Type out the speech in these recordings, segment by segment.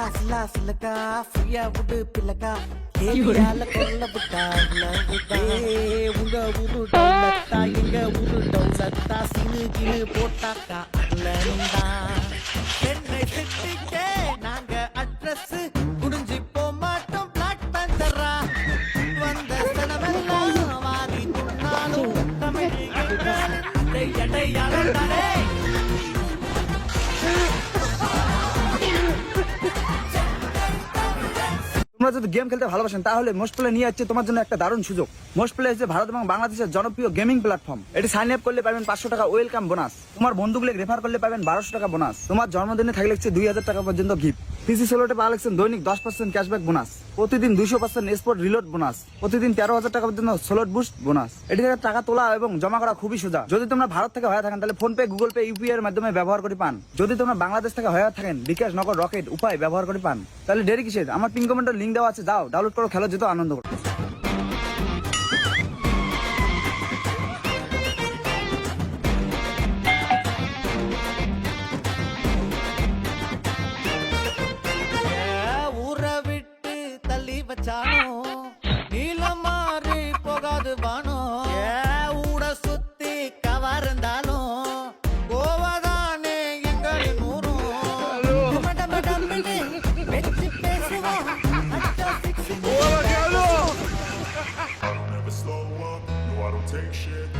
சிலா சிலா சிலக்கா ஃப்ரீயா விடு பிள்ளக்கா. கேவியால கொல்ல விட்டா உங்க ஊரு டவுலத்தா எங்க ஊரு டவுலத்தா சினு கினு போட்டாக்கா அல்லா என்னை திட்டிக்கே நாங்க அட்ரஸ் குடிஞ்சி போக மாட்டோம் பிளாக் பந்தரா வந்த சனமெல்லாம் வாரி துண்ணாலும் தமிழ் என்றாலும் তোমরা যদি গেম খেলতে ভালোবাসেন, তাহলে মোস্ট প্লে নিয়ে যাচ্ছে তোমার জন্য একটা দারুণ সুযোগ। মোস্ট প্লে হচ্ছে ভারত এবং বাংলাদেশের জনপ্রিয় গেমিং প্ল্যাটফর্ম এটি সাইন আপ করলে পাবেন পাঁচশো টাকা ওয়েলকাম বোনাস তোমার বন্ধুগুলো রেফার করলে পাবেন বারোশো টাকা বোনাস তোমার জন্মদিনে থাকলে দুই হাজার টাকা পর্যন্ত গিফট পিসি সোলোটে লাগছেন দৈনিক দশ পার্সেন্ট ক্যাশব্যাক বোনাস প্রতিদিন দুইশো পার্সেন্ট স্পোর্ট রিলোড বোনাস প্রতিদিন তেরো হাজার টাকা পর্যন্ত সোলোট বুস্ট বোনাস এটি থেকে টাকা তোলা এবং জমা করা খুবই সোজা। যদি তোমরা ভারত থেকে হয়ে থাকেন, তাহলে PhonePe Google Pay UPI এর মাধ্যমে ব্যবহার করে পান। যদি তোমরা বাংলাদেশ থেকে হয়ে থাকেন, বিকাশ নগর রকেট, উপায় ব্যবহার করে পান, তাহলে ডেরি কিসের? আমার পিন কমেন্টের লিঙ্ক দেওয়া আছে দাও ডাউনলোড করো, খেলো যেত আনন্দ করো। fake shit.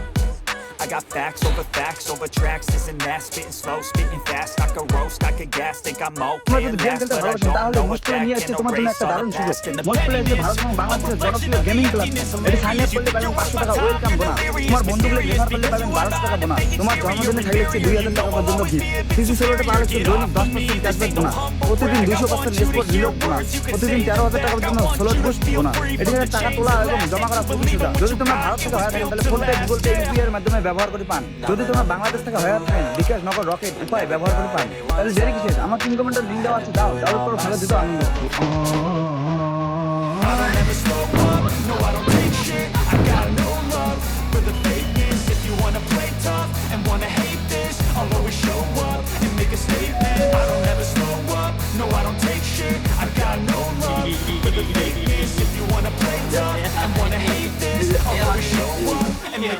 I got facts over facts over tracks, isn't that. Spitting slow, spitting fast? I could roast, I could gas, think I'm okay. and game but I don't know play that can যাচ্ছে জন্য erase all the past. And the pettiness, I'm a I'm a করলে পাবেন পাঁচশো টাকা welcome bonus তোমার বন্ধুগুলো refer করলে পাবেন বারোশো টাকা বোনাস তোমার জন্মদিনে থাকলে হচ্ছে দুই হাজার টাকা পর্যন্ত গিফট সিসি সোলোটে পাওয়া হচ্ছে দৈনিক দশ পার্সেন্ট ক্যাশব্যাক বোনাস প্রতিদিন দুইশো পার্সেন্ট স্পোর্ট রিলোড বোনাস প্রতিদিন তেরো হাজার টাকা পর্যন্ত সোলোট বুস্ট বোনাস এটি টাকা তোলা এবং জমা করা খুবই সোজা যদি তোমরা ভারত থেকে হয়ে তাহলে ফোন গুগল পে ইউপিআই এর মাধ্যমে ব্যবহার করে পান। যদি তোমরা বাংলাদেশ থেকে হয়ে থাকেন, বিকাশ নগর রকেট উপায় ব্যবহার করে পান, তাহলে দেরি কিসের? আমার তিন কমেন্টের লিঙ্ক দেওয়া আছে, দাও ডাউনলোড করো ফেলে দিতে আনন্দ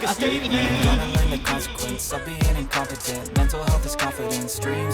up and make a statement Gotta learn the consequence of being incompetent. Mental health is confidence, modestness